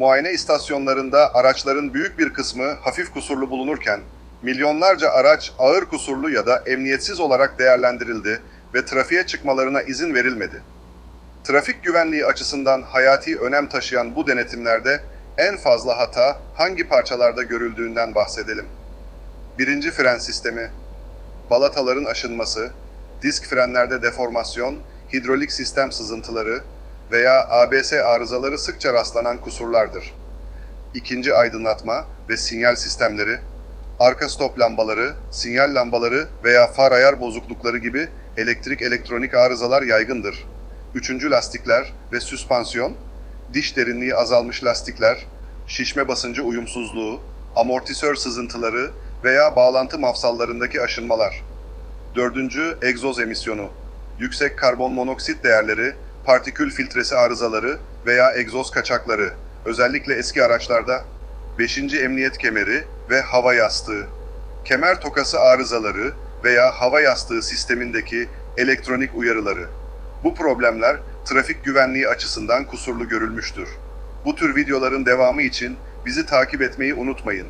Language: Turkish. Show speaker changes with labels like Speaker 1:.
Speaker 1: Muayene istasyonlarında araçların büyük bir kısmı hafif kusurlu bulunurken, milyonlarca araç ağır kusurlu ya da emniyetsiz olarak değerlendirildi ve trafiğe çıkmalarına izin verilmedi. Trafik güvenliği açısından hayati önem taşıyan bu denetimlerde en fazla hata hangi parçalarda görüldüğünden bahsedelim. Birinci fren sistemi, balataların aşınması, disk frenlerde deformasyon, hidrolik sistem sızıntıları veya ABS arızaları sıkça rastlanan kusurlardır. İkinci aydınlatma ve sinyal sistemleri, arka stop lambaları, sinyal lambaları veya far ayar bozuklukları gibi elektrik elektronik arızalar yaygındır. Üçüncü lastikler ve süspansiyon, diş derinliği azalmış lastikler, şişme basıncı uyumsuzluğu, amortisör sızıntıları veya bağlantı mafsallarındaki aşınmalar. Dördüncü, egzoz emisyonu. Yüksek karbon monoksit değerleri, partikül filtresi arızaları veya egzoz kaçakları. Özellikle eski araçlarda. Beşinci, emniyet kemeri ve hava yastığı. Kemer tokası arızaları veya hava yastığı sistemindeki elektronik uyarıları. Bu problemler trafik güvenliği açısından kusurlu görülmüştür. Bu tür videoların devamı için bizi takip etmeyi unutmayın.